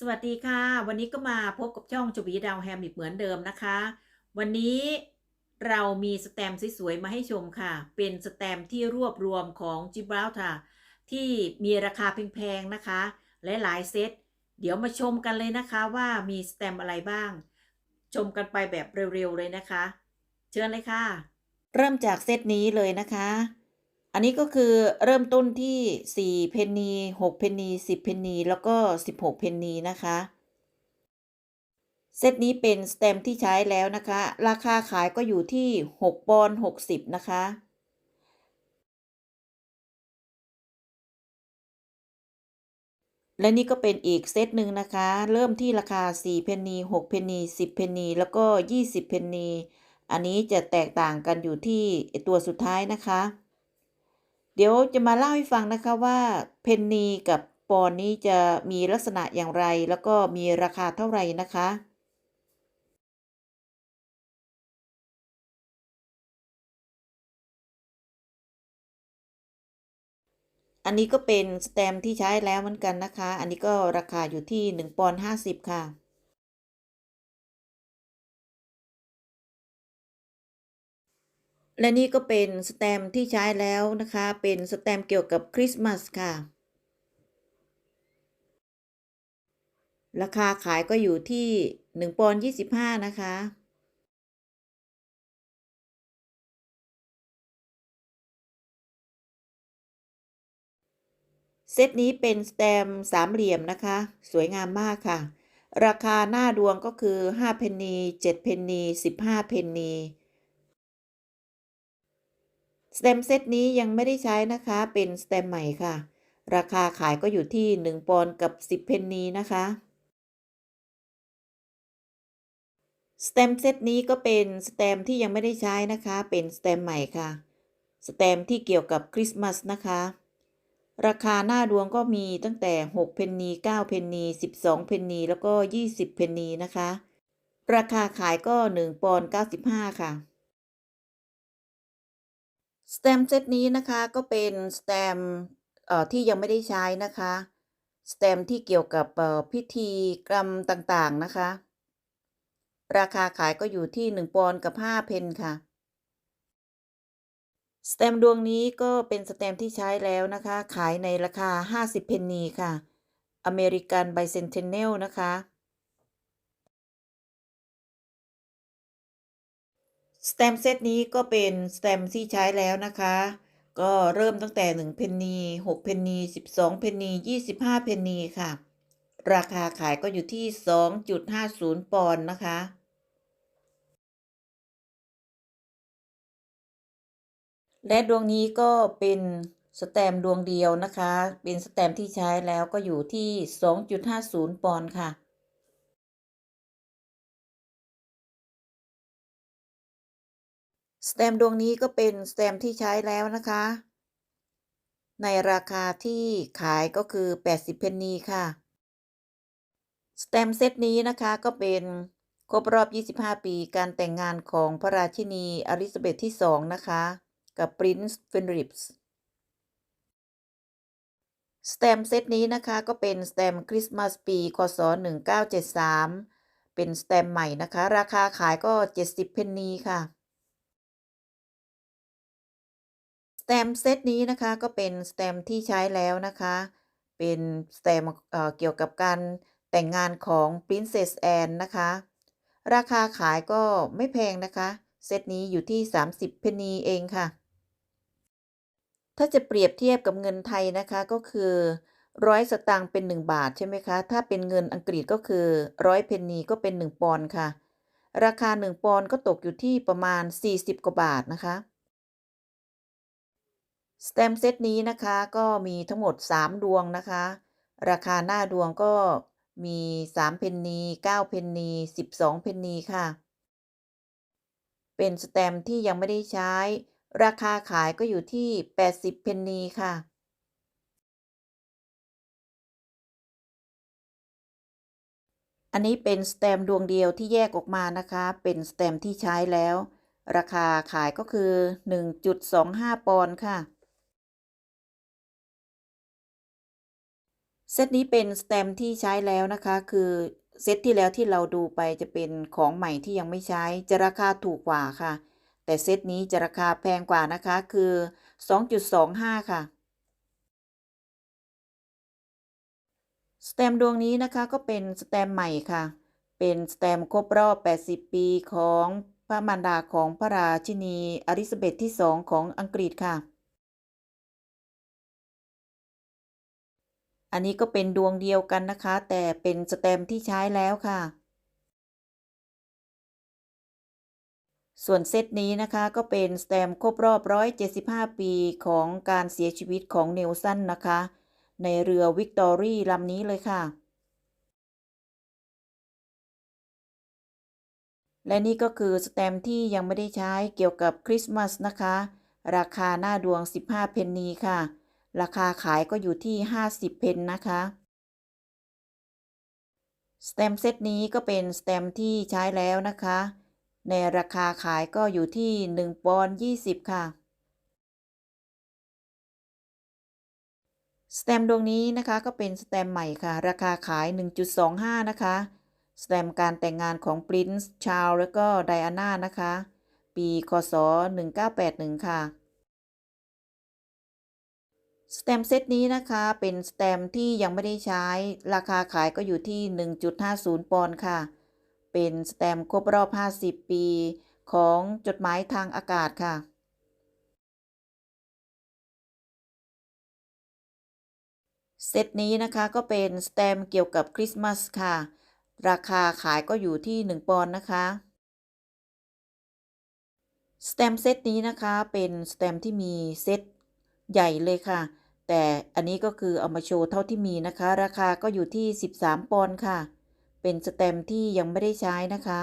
สวัสดีค่ะ วันนี้ก็มาพบกับช่องชวีดาวแฮมอีกเหมือนเดิมนะคะ วันนี้เรามีสแตมสวยๆมาให้ชมค่ะ เป็นสแตมที่รวบรวมของจิบราลค่ะที่มีราคาแพงๆนะคะ และหลายเซตเดี๋ยวมาชมกันเลยนะคะว่ามีสแตมอะไรบ้าง ชมกันไปแบบเร็วๆเลยนะคะ เชิญเลยค่ะ เริ่มจากเซตนี้เลยนะคะ อันนี้ก็คือเริ่มต้นที่4เพนนี6เพนนี10เพนนีแล้วก็ 16เพนนีนะคะเซตนี้เป็นสแตมที่ใช้แล้วนะคะ ราคาขายก็อยู่ที่6ปอนด์60 นะคะ และนี่ก็เป็นอีกเซตหนึ่งนะคะ เริ่มที่ราคา 4 เพนนี 6 เพนนี 10 เพนนี แล้วก็ 20 เพนนี อันนี้จะแตกต่างกันอยู่ที่ตัวสุดท้ายนะคะ เดี๋ยวจะมาเล่าให้ฟังนะคะว่าเพนนีกับปอนนี้จะมีลักษณะอย่างไร แล้วก็มีราคาเท่าไหร่นะคะอันนี้ก็เป็นสแตมที่ใช้แล้วเหมือนกันนะคะ อันนี้ก็ราคาอยู่ที่1ปอนด์50 ค่ะ และนี่ก็เป็นสแตมที่ใช้แล้วนะคะ เป็นสแตมเกี่ยวกับคริสต์มาสค่ะ ราคาขายก็อยู่ที่1ปอนด์25 นะคะ เซตนี้เป็นสแตมสามเหลี่ยมนะคะ สวยงามมากค่ะ ราคาหน้าดวงก็คือ 5 เพนนี 7 เพนนี 15 เพนนี สแตมเซตนี้ยังไม่ได้ใช้นะคะ เป็นสแตมใหม่ค่ะ ราคาขายก็อยู่ที่ 1 ปอนด์กับ 10 เพนนีนะคะสแตมเซตนี้ก็เป็นสแตมที่ยังไม่ได้ใช้นะคะ เป็นสแตมใหม่ค่ะสแตมที่เกี่ยวกับคริสต์มาสนะคะ ราคาหน้าดวงก็มีตั้งแต่ 6 เพนนี 9 เพนนี 12 เพนนี แล้วก็ 20 เพนนีนะคะ ราคาขายก็ 1 ปอนด์95 ค่ะ สแตมเซตนี้นะคะก็เป็นสแตมเอ่อที่ยังไม่ได้ใช้นะคะสแตมที่เกี่ยวกับพิธีกรรมต่างๆนะคะ ราคาขายก็อยู่ที่ 1 ปอนด์กับ 5 เพนค่ะสแตมดวงนี้ก็เป็นสแตมที่ใช้แล้วนะคะ ขายในราคา 50 เพนนีค่ะ อเมริกันไบเซนเทนเนลนะคะ สแตมเซตนี้ก็เป็นสแตมที่ใช้แล้วนะคะ ก็เริ่มตั้งแต่ 1 เพนนี6เพนนี12 เพนนี25 เพนนีค่ะ ราคาขายก็อยู่ที่ 2.50 ปอนด์นะคะ และดวงนี้ก็เป็นสแตมดวงเดียวนะคะ เป็นสแตมที่ใช้แล้วก็อยู่ที่ 2.50 ปอนด์ค่ะ สแตมดวงนี้ก็เป็นสแตมที่ใช้แล้วนะคะ ในราคาที่ขายก็คือ 80 เพนนีค่ะ สแตมเซตนี้นะคะก็เป็นครบรอบ 25 ปีการแต่งงานของพระราชินีอลิซาเบธที่ 2 นะคะ กับปรินซ์ฟิลิปส์สแตมเซตนี้นะคะก็เป็นสแตมคริสต์มาสปี คศ 1973 เป็นสแตมใหม่นะคะ ราคาขายก็ 70 เพนนีค่ะ แตมเซตนี้นะคะก็เป็นสแตมที่ใช้แล้วนะคะ เป็นสแตมเเกี่ยวกับการแต่งงานของ Princess Anne นะคะ ราคาขายก็ไม่แพงนะคะ เซตนี้อยู่ที่ 30 เพนนีเองค่ะ ถ้าจะเปรียบเทียบกับเงินไทยนะคะก็คือร้อยสตางค์เป็น 1 บาทใช่ไหมคะ ถ้าเป็นเงินอังกฤษก็คือร้อยเพนนีก็เป็น 1 ปอนด์ค่ะ ราคา 1 ปอนด์ก็ตกอยู่ที่ประมาณ 40 กว่าบาทนะคะ สแตมเซตนี้นะคะก็มีทั้งหมด 3 ดวงนะคะ ราคาหน้าดวงก็มี 3 เพนนี 9 เพนนี 12 เพนนีค่ะ เป็นสแตมที่ยังไม่ได้ใช้ ราคาขายก็อยู่ที่ 80 เพนนีค่ะ อันนี้เป็นสแตมดวงเดียวที่แยกออกมานะคะ เป็นสแตมที่ใช้แล้ว ราคาขายก็คือ 1.25 ปอนด์ค่ะ เซตนี้เป็นสแตมที่ใช้แล้วนะคะ คือเซตที่แล้วที่เราดูไปจะเป็นของใหม่ที่ยังไม่ใช้ จะราคาถูกกว่าค่ะ แต่เซตนี้จะราคาแพงกว่านะคะคือ 2.25 ค่ะสแตมดวงนี้นะคะก็เป็นสแตมใหม่ค่ะ เป็นสแตมครบรอบ 80 ปีของพระมารดาของพระราชินีอลิซาเบธที่ 2 ของอังกฤษค่ะ อันนี้ก็เป็นดวงเดียวกันนะคะ แต่เป็นสแตมที่ใช้แล้วค่ะ ส่วนเซตนี้นะคะก็เป็นสแตมครบรอบ 175 ปีของการเสียชีวิตของเนลสันนะคะ ในเรือวิกตอรี่ลำนี้เลยค่ะ และนี่ก็คือสแตมที่ยังไม่ได้ใช้เกี่ยวกับคริสต์มาสนะคะ ราคาหน้าดวง 15 เพนนีค่ะ ราคาขายก็อยู่ที่ 50 เพนนะคะสแตมเซตนี้ก็เป็นสแตมที่ใช้แล้วนะคะ ในราคาขายก็อยู่ที่ 1 ปอนด์20 ค่ะสแตมดวงนี้นะคะก็เป็นสแตมใหม่ค่ะ ราคาขาย 1.25 นะคะสแตมการแต่งงานของปรินซ์ชาร์ลและก็ไดอาน่านะคะ ปี คศ 1981 ค่ะ สแตมเซตนี้นะคะเป็นสแตมที่ยังไม่ได้ใช้ ราคาขายก็อยู่ที่ 1.50 ปอนด์ค่ะ เป็นสแตมครบรอบ 50 ปี ของจดหมายทางอากาศค่ะ เซตนี้นะคะก็เป็นสแตมเกี่ยวกับคริสต์มาสค่ะ ราคาขายก็อยู่ที่ 1 ปอนด์นะคะสแตมเซตนี้นะคะเป็นสแตมที่มีเซตใหญ่เลยค่ะ แต่อันนี้ก็คือเอามาโชว์เท่าที่มีนะคะ ราคาก็อยู่ที่ 13 ปอนด์ค่ะ เป็นสแตมที่ยังไม่ได้ใช้นะคะ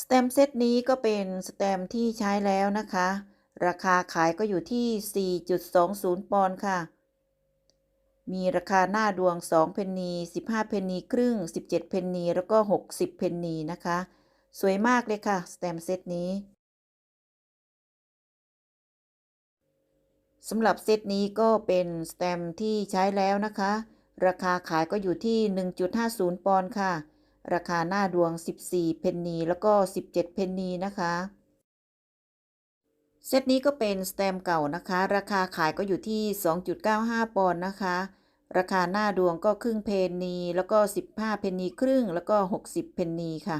สแตมเซตนี้ก็เป็นสแตมที่ใช้แล้วนะคะ ราคาขายก็อยู่ที่ 4.20 ปอนด์ค่ะ มีราคาหน้าดวง 2 เพนนี 15 เพนนีครึ่ง 17 เพนนี แล้วก็ 60 เพนนีนะคะ สวยมากเลยค่ะ สแตมเซตนี้ สำหรับเซตนี้ก็เป็นสแตมที่ใช้แล้วนะคะ ราคาขายก็อยู่ที่ 1.50 ปอนด์ค่ะ ราคาหน้าดวง 14 เพนนีแล้วก็ 17 เพนนีนะคะ เซตนี้ก็เป็นสแตมเก่านะคะ ราคาขายก็อยู่ที่ 2.95 ปอนด์นะคะ ราคาหน้าดวงก็ครึ่งเพนนีแล้วก็ 15 เพนนีครึ่งแล้วก็ 60 เพนนีค่ะ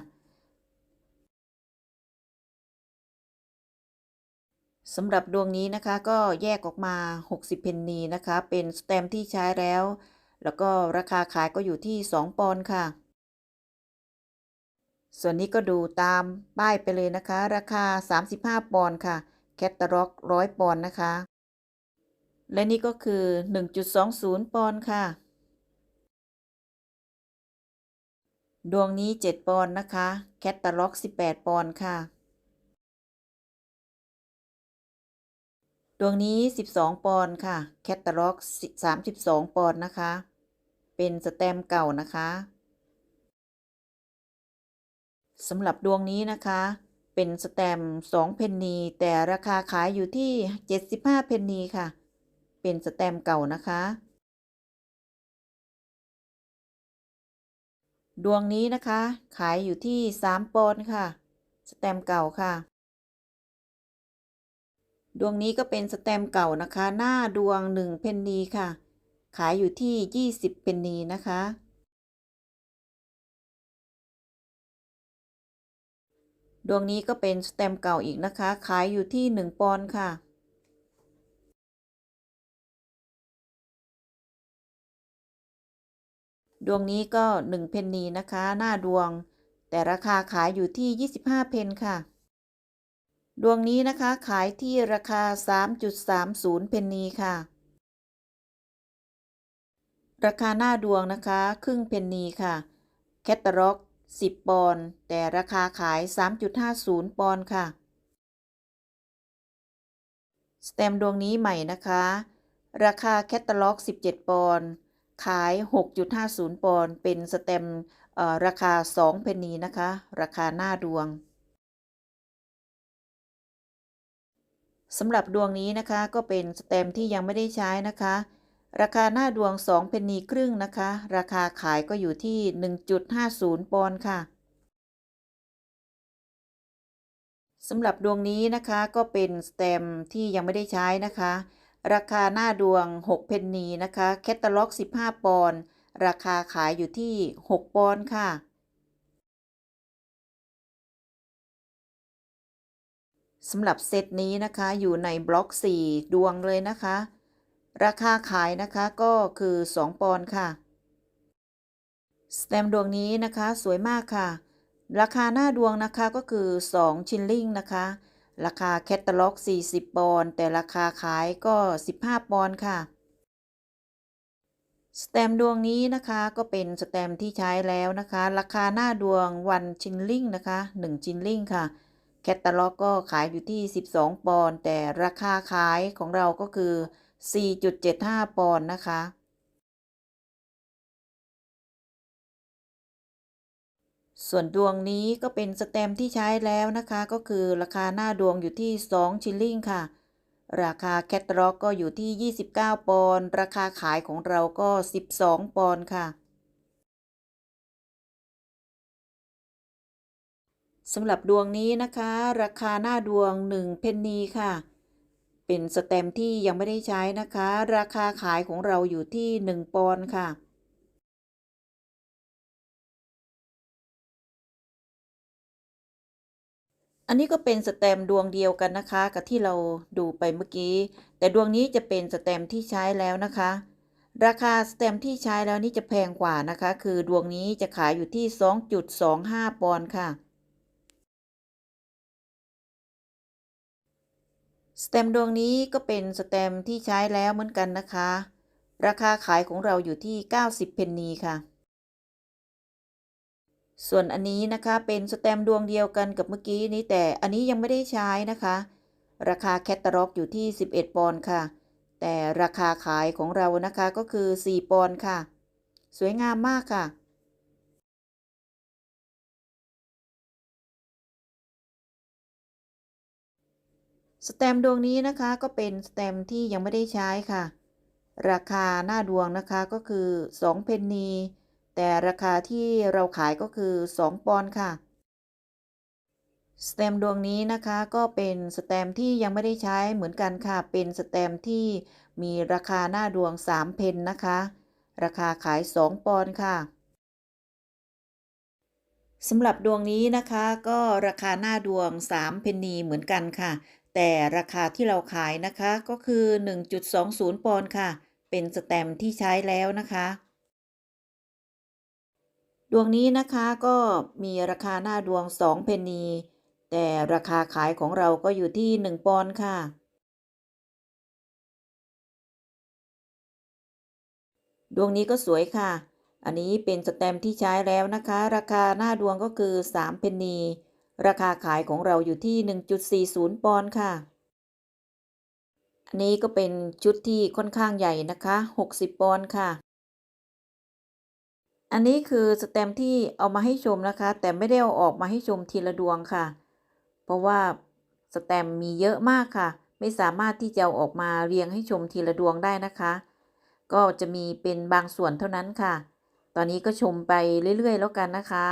สำหรับดวงนี้นะคะก็แยกออกมา 60 เพนนีนะคะ เป็นสแตมที่ใช้แล้ว แล้วก็ราคาขายก็อยู่ที่ 2 ปอนด์ค่ะ ส่วนนี้ก็ดูตามป้ายไปเลยนะคะ ราคา 35 ปอนด์ค่ะ แคตตาล็อก 100 ปอนด์นะคะ และนี่ก็คือ 1.20 ปอนด์ค่ะ ดวงนี้ 7 ปอนด์นะคะ แคตตาล็อก 18 ปอนด์ค่ะ วงนี้ 12 ปอนด์ค่ะ แคตตาล็อก32 ปอนด์นะคะ เป็นสแตมเก่านะคะสำหรับดวงนี้นะคะ เป็นสแตม2เพนนีแต่ราคาขายอยู่ที่ 75 เพนนีค่ะ เป็นสแตมเก่านะคะ ดวงนี้นะคะ ขายอยู่ที่ 3 ปอนด์ค่ะ สแตมเก่าค่ะ ดวงนี้ก็เป็นสแตมเก่านะคะ หน้าดวง 1 เพนนีค่ะ ขายอยู่ที่ 20 เพนนีนะคะ ดวงนี้ก็เป็นสแตมเก่าอีกนะคะ ขายอยู่ที่ 1 ปอนด์ค่ะ ดวงนี้ก็ 1 เพนนีนะคะ หน้าดวง แต่ราคาขายอยู่ที่ 25 เพนค่ะ ดวงนี้นะคะขายที่ราคา 3.30 เพนนีค่ะ ราคาหน้าดวงนะคะ ครึ่งเพนนีค่ะ แคตตาล็อก 10 ปอนด์แต่ราคาขาย 3.50 ปอนด์ค่ะสแตมดวงนี้ใหม่นะคะ ราคาแคตตาล็อก 17 ปอนด์ขาย 6.50 ปอนด์เป็นสแตมราคา 2 เพนนีนะคะ ราคาหน้าดวง สำหรับดวงนี้นะคะก็เป็นสแตมที่ยังไม่ได้ใช้นะคะ ราคาหน้าดวง 2 เพนนีครึ่งนะคะ ราคาขายก็อยู่ที่ 1.50 ปอนด์ค่ะสำหรับดวงนี้นะคะก็เป็นสแตมที่ยังไม่ได้ใช้นะคะ ราคาหน้าดวง 6 เพนนีนะคะแคตตาล็อก 15 ปอนด์ราคาขายอยู่ที่ 6 ปอนด์ค่ะ สำหรับเซตนี้นะคะอยู่ในบล็อก 4 ดวงเลยนะคะ ราคาขายนะคะก็คือ 2 ปอนด์ค่ะ สแตมดวงนี้นะคะสวยมากค่ะ ราคาหน้าดวงนะคะก็คือ 2 ชิลลิงนะคะ ราคาแคตตาล็อก 40 ปอนด์แต่ราคาขายก็ 15 ปอนด์ค่ะ สแตมดวงนี้นะคะก็เป็นสแตมที่ใช้แล้วนะคะ ราคาหน้าดวงวันชินลิงนะคะ 1 ชินลิงค่ะ แคตตาล็อกก็ขายอยู่ที่ 12 ปอนด์แต่ราคาขายของเราก็คือ 4.75 ปอนด์นะคะ ส่วนดวงนี้ก็เป็นสแตมที่ใช้แล้วนะคะ ก็คือราคาหน้าดวงอยู่ที่ 2 ชิลลิงค่ะ ราคาแคตตาล็อกก็อยู่ที่ 29 ปอนด์ราคาขายของเราก็ 12 ปอนด์ค่ะ สำหรับดวงนี้นะคะ ราคาหน้าดวง 1 เพนนีค่ะ เป็นสแตมที่ยังไม่ได้ใช้นะคะ ราคาขายของเราอยู่ที่ 1 ปอนด์ค่ะ อันนี้ก็เป็นสแตมดวงเดียวกันนะคะ กับที่เราดูไปเมื่อกี้ แต่ดวงนี้จะเป็นสแตมที่ใช้แล้วนะคะ ราคาสแตมที่ใช้แล้วนี่จะแพงกว่านะคะ คือดวงนี้จะขายอยู่ที่ 2.25 ปอนด์ค่ะ สแตมดวงนี้ก็เป็นสแตมที่ใช้แล้วเหมือนกันนะคะ ราคาขายของเราอยู่ที่ 90 เพนนีค่ะ ส่วนอันนี้นะคะเป็นสแตมดวงเดียวกันกับเมื่อกี้นี้แต่อันนี้ยังไม่ได้ใช้นะคะ ราคาแคตตาล็อกอยู่ที่ 11 ปอนด์ค่ะ แต่ราคาขายของเรานะคะก็คือ 4 ปอนด์ค่ะ สวยงามมากค่ะ สแตมดวงนี้นะคะก็เป็นสแตมที่ยังไม่ได้ใช้ค่ะ ราคาหน้าดวงนะคะก็คือ2เพนนี แต่ราคาที่เราขายก็คือ 2 ปอนด์ค่ะ สแตมดวงนี้นะคะก็เป็นสแตมที่ยังไม่ได้ใช้เหมือนกันค่ะ เป็นสแตมที่มีราคาหน้าดวง 3 เพนนะคะ ราคาขาย 2 ปอนด์ค่ะสำหรับดวงนี้นะคะก็ราคาหน้าดวง 3 เพนนีเหมือนกันค่ะ แต่ราคาที่เราขายนะคะก็คือ 1.20 ปอนด์ค่ะ เป็นสแตมป์ที่ใช้แล้วนะคะ ดวงนี้นะคะก็มีราคาหน้าดวง 2 เพนนี แต่ราคาขายของเราก็อยู่ที่ 1 ปอนด์ค่ะ ดวงนี้ก็สวยค่ะ อันนี้เป็นสแตมป์ที่ใช้แล้วนะคะ ราคาหน้าดวงก็คือ 3 เพนนี ราคาขายของเราอยู่ที่ 1.40 ปอนด์ค่ะ อันนี้ก็เป็นชุดที่ค่อนข้างใหญ่นะคะ 60 ปอนด์ค่ะ อันนี้คือสแตมที่เอามาให้ชมนะคะ แต่ไม่ได้เอาออกมาให้ชมทีละดวงค่ะ เพราะว่าสแตมมีเยอะมากค่ะ ไม่สามารถที่จะเอาออกมาเรียงให้ชมทีละดวงได้นะคะ ก็จะมีเป็นบางส่วนเท่านั้นค่ะ ตอนนี้ก็ชมไปเรื่อยๆ แล้วกันนะคะ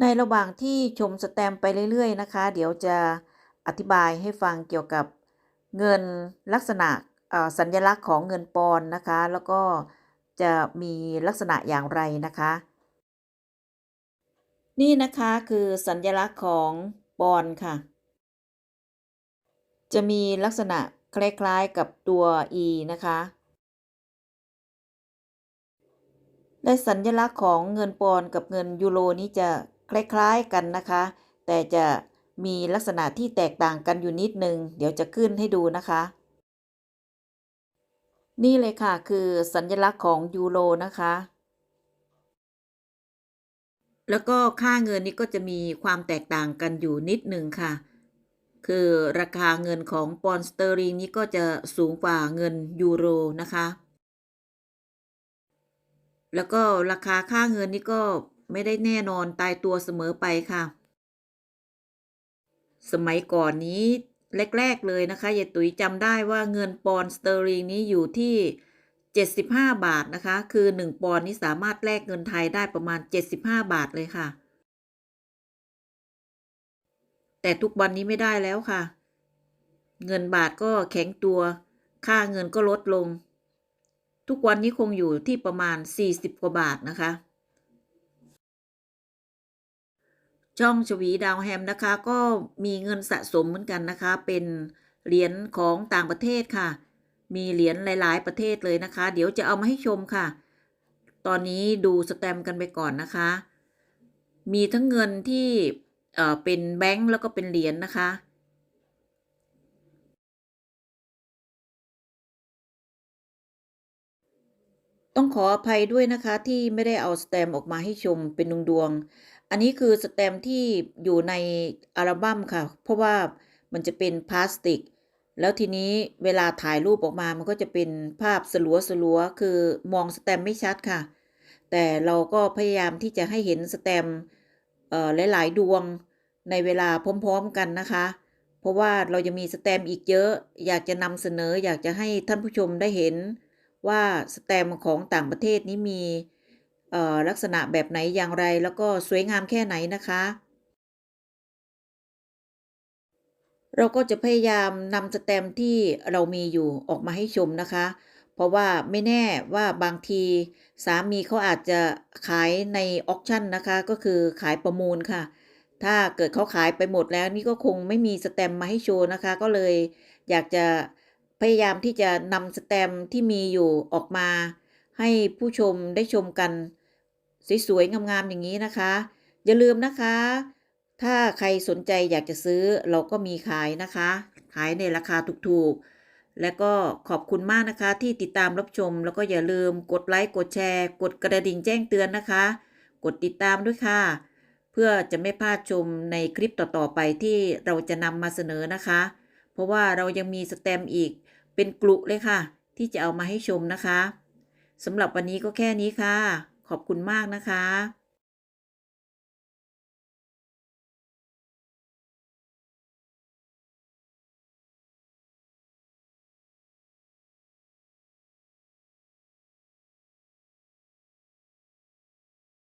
ในระหว่างที่ชมสแตมไปเรื่อย ๆ นะคะ เดี๋ยวจะอธิบายให้ฟังเกี่ยวกับเงินลักษณะสัญลักษณ์ของเงินปอนนะคะ แล้วก็จะมีลักษณะอย่างไรนะคะ นี่นะคะคือสัญลักษณ์ของปอนค่ะ จะมีลักษณะคล้ายๆกับตัว e นะคะ และสัญลักษณ์ของเงินปอนกับเงินยูโรนี้จะ คล้ายๆกันนะคะ แต่จะมีลักษณะที่แตกต่างกันอยู่นิดนึง เดี๋ยวจะขึ้นให้ดูนะคะ นี่เลยค่ะคือสัญลักษณ์ของยูโรนะคะ แล้วก็ค่าเงินนี้ก็จะมีความแตกต่างกันอยู่นิดหนึ่งค่ะ คือราคาเงินของปอนสเตอริงนี้ก็จะสูงกว่าเงินยูโรนะคะ แล้วก็ราคาค่าเงินนี่ก็ ไม่ได้แน่นอนตายตัวเสมอไปค่ะ สมัยก่อนนี้แรก ๆ เลยนะคะยายตุ๋ยจำได้ว่าเงินปอนสเตอริงนี้อยู่ที่ 75 บาทนะคะ คือ 1 ปอนนี้สามารถแลกเงินไทยได้ประมาณ 75 บาทเลยค่ะ แต่ทุกวันนี้ไม่ได้แล้วค่ะ เงินบาทก็แข็งตัว ค่าเงินก็ลดลง ทุกวันนี้คงอยู่ที่ประมาณ 40 กว่าบาทนะคะ ช่องชวีดาวแฮมนะคะ ก็มีเงินสะสมเหมือนกันนะคะ เป็นเหรียญของต่างประเทศค่ะ มีเหรียญหลาย ๆ ประเทศเลยนะคะ เดี๋ยวจะเอามาให้ชมค่ะ ตอนนี้ดูสแตมกันไปก่อนนะคะ มีทั้งเงินที่เอ่อเป็นแบงก์แล้วก็เป็นเหรียญนะคะต้องขออภัยด้วยนะคะที่ไม่ได้เอาสแตมออกมาให้ชมเป็นดวงๆ อันนี้คือสแตมที่อยู่ในอัลบั้มค่ะ เพราะว่ามันจะเป็นพลาสติก แล้วทีนี้เวลาถ่ายรูปออกมา มันก็จะเป็นภาพสลัวสลัวคือมองสแตมไม่ชัดค่ะ แต่เราก็พยายามที่จะให้เห็นสแตมเอ่อหลาย ๆ ดวงในเวลาพร้อม ๆ กันนะคะ เพราะว่าเราจะมีสแตมอีกเยอะ อยากจะนำเสนออยากจะให้ท่านผู้ชมได้เห็นว่าสแตมของต่างประเทศนี้มี ลักษณะแบบไหนอย่างไร แล้วก็สวยงามแค่ไหนนะคะ เราก็จะพยายามนำสแตมที่เรามีอยู่ออกมาให้ชมนะคะ เพราะว่าไม่แน่ว่าบางทีสามีเขาอาจจะขายในออกชั่นนะคะ ก็คือขายประมูลค่ะ ถ้าเกิดเขาขายไปหมดแล้วนี่ก็คงไม่มีสแตมมาให้โชว์นะคะ ก็เลยอยากจะพยายามที่จะนำสแตมที่มีอยู่ออกมาให้ผู้ชมได้ชมกัน สวยๆงามๆอย่างนี้นะคะ อย่าลืมนะคะ ถ้าใครสนใจอยากจะซื้อเราก็มีขายนะคะ ขายในราคาถูกๆ และก็ขอบคุณมากนะคะ ที่ติดตามรับชม แล้วก็อย่าลืมกดไลค์กดแชร์ กดกระดิ่งแจ้งเตือนนะคะ กดติดตามด้วยค่ะ เพื่อจะไม่พลาดชมในคลิปต่อๆไปที่เราจะนำมาเสนอนะคะ เพราะว่าเรายังมีสแตมอีกเป็นกลุ่เลยค่ะ ที่จะเอามาให้ชมนะคะสำหรับวันนี้ก็แค่นี้ค่ะ ขอบคุณมากนะคะ